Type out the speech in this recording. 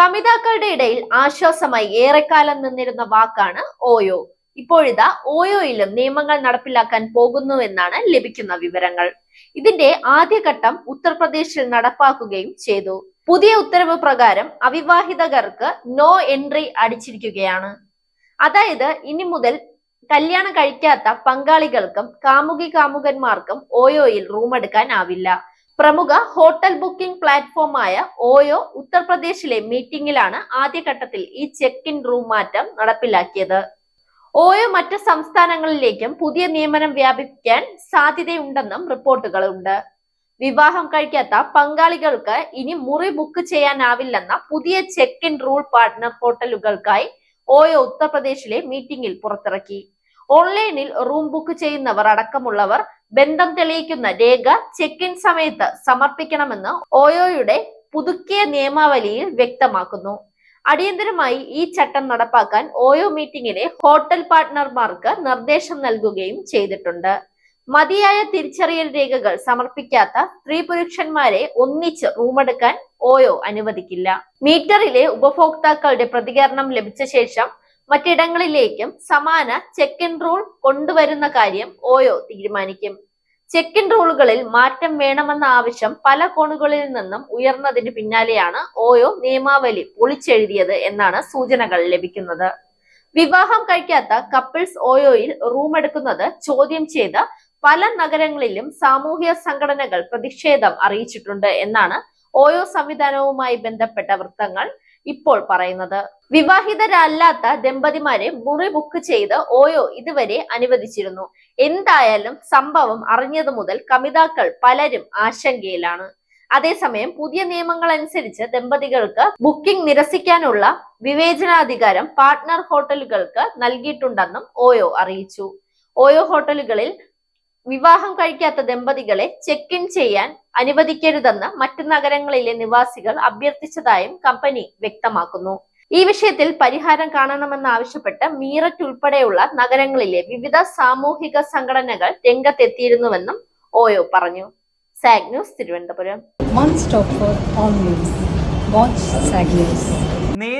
കമിതാക്കളുടെ ഇടയിൽ ആശ്വാസമായി ഏറെക്കാലം നിന്നിരുന്ന വാക്കാണ് ഓയോ. ഇപ്പോഴിതാ ഓയോയിലും നിയമങ്ങൾ നടപ്പിലാക്കാൻ പോകുന്നുവെന്നാണ് ലഭിക്കുന്ന വിവരങ്ങൾ. ഇതിന്റെ ആദ്യഘട്ടം ഉത്തർപ്രദേശിൽ നടപ്പാക്കുകയും ചെയ്തു. പുതിയ ഉത്തരവ് പ്രകാരം അവിവാഹിതകർക്ക് നോ എൻട്രി അടിച്ചിരിക്കുകയാണ്. അതായത് ഇനി മുതൽ കല്യാണം കഴിക്കാത്ത പങ്കാളികൾക്കും കാമുകി കാമുകന്മാർക്കും ഓയോയിൽ റൂം എടുക്കാനാവില്ല പ്രമുഖ ഹോട്ടൽ ബുക്കിംഗ് പ്ലാറ്റ്ഫോമായ ഓയോ ഉത്തർപ്രദേശിലെ മീറ്റിംഗിലാണ് ആദ്യഘട്ടത്തിൽ ഈ ചെക്ക് ഇൻ റൂം മാറ്റം നടപ്പിലാക്കിയത്. ഓയോ മറ്റ് സംസ്ഥാനങ്ങളിലേക്കും പുതിയ നിയമനം വ്യാപിക്കാൻ സാധ്യതയുണ്ടെന്നും റിപ്പോർട്ടുകളുണ്ട്. വിവാഹം കഴിക്കാത്ത പങ്കാളികൾക്ക് ഇനി മുറി ബുക്ക് ചെയ്യാനാവില്ലെന്ന പുതിയ ചെക്ക് ഇൻ റൂൾ പാർട്ട്ണർ ഹോട്ടലുകൾക്കായി ഓയോ ഉത്തർപ്രദേശിലെ മീറ്റിംഗിൽ പുറത്തിറക്കി. ഓൺലൈനിൽ റൂം ബുക്ക് ചെയ്യുന്നവർ അടക്കമുള്ളവർ ബന്ധം തെളിയിക്കുന്ന രേഖ ചെക്ക് ഇൻ സമയത്ത് സമർപ്പിക്കണമെന്ന് ഓയോയുടെ പുതുക്കിയ നിയമാവലിയിൽ വ്യക്തമാക്കുന്നു. അടിയന്തരമായി ഈ ചട്ടം നടപ്പാക്കാൻ ഓയോ മീറ്റിംഗിലെ ഹോട്ടൽ പാർട്ട്ണർമാർക്ക് നിർദ്ദേശം നൽകുകയും ചെയ്തിട്ടുണ്ട്. മതിയായ തിരിച്ചറിയൽ രേഖകൾ സമർപ്പിക്കാത്ത സ്ത്രീ പുരുഷന്മാരെ ഒന്നിച്ച് റൂമെടുക്കാൻ ഓയോ അനുവദിക്കില്ല. മീറ്ററിലെ ഉപഭോക്താക്കളുടെ പ്രതികരണം ലഭിച്ച ശേഷം മറ്റിടങ്ങളിലേക്കും സമാന ചെക്ക് ഇൻ റൂൾ കൊണ്ടുവരുന്ന കാര്യം ഓയോ തീരുമാനിക്കും. ചെക്ക് ഇൻ റൂളുകളിൽ മാറ്റം വേണമെന്ന ആവശ്യം പല കോണുകളിൽ നിന്നും ഉയർന്നതിന് പിന്നാലെയാണ് ഓയോ നിയമാവലി പൊളിച്ചെഴുതിയത് എന്നാണ് സൂചനകൾ ലഭിക്കുന്നത്. വിവാഹം കഴിക്കാത്ത കപ്പിൾസ് ഓയോയിൽ റൂം എടുക്കുന്നത് ചോദ്യം ചെയ്ത് പല നഗരങ്ങളിലും സാമൂഹ്യ സംഘടനകൾ പ്രതിഷേധം അറിയിച്ചിട്ടുണ്ട് എന്നാണ് ഓയോ സംവിധാനവുമായി ബന്ധപ്പെട്ട വൃത്തങ്ങൾ ഇപ്പോൾ പറയുന്നത്. വിവാഹിതരല്ലാത്ത ദമ്പതിമാരെ മുറി ബുക്ക് ചെയ്ത് ഓയോ ഇതുവരെ അനുവദിച്ചിരുന്നു. എന്തായാലും സംഭവം അറിഞ്ഞതു മുതൽ കമിതാക്കൾ പലരും ആശങ്കയിലാണ്. അതേസമയം പുതിയ നിയമങ്ങൾ അനുസരിച്ച് ദമ്പതികൾക്ക് ബുക്കിംഗ് നിരസിക്കാനുള്ള വിവേചനാധികാരം പാർട്ട്ണർ ഹോട്ടലുകൾക്ക് നൽകിയിട്ടുണ്ടെന്നും ഓയോ അറിയിച്ചു. ഓയോ ഹോട്ടലുകളിൽ വിവാഹം കഴിക്കാത്ത ദമ്പതികളെ ചെക്ക് ഇൻ ചെയ്യാൻ അനുവദിക്കരുതെന്ന് മറ്റു നഗരങ്ങളിലെ നിവാസികൾ അഭ്യർത്ഥിച്ചതായും കമ്പനി വ്യക്തമാക്കുന്നു. ഈ വിഷയത്തിൽ പരിഹാരം കാണണമെന്നാവശ്യപ്പെട്ട് മീററ്റ് ഉൾപ്പെടെയുള്ള നഗരങ്ങളിലെ വിവിധ സാമൂഹിക സംഘടനകൾ രംഗത്തെത്തിയിരുന്നുവെന്നും ഓയോ പറഞ്ഞു. സാഗ് ന്യൂസ് തിരുവനന്തപുരം.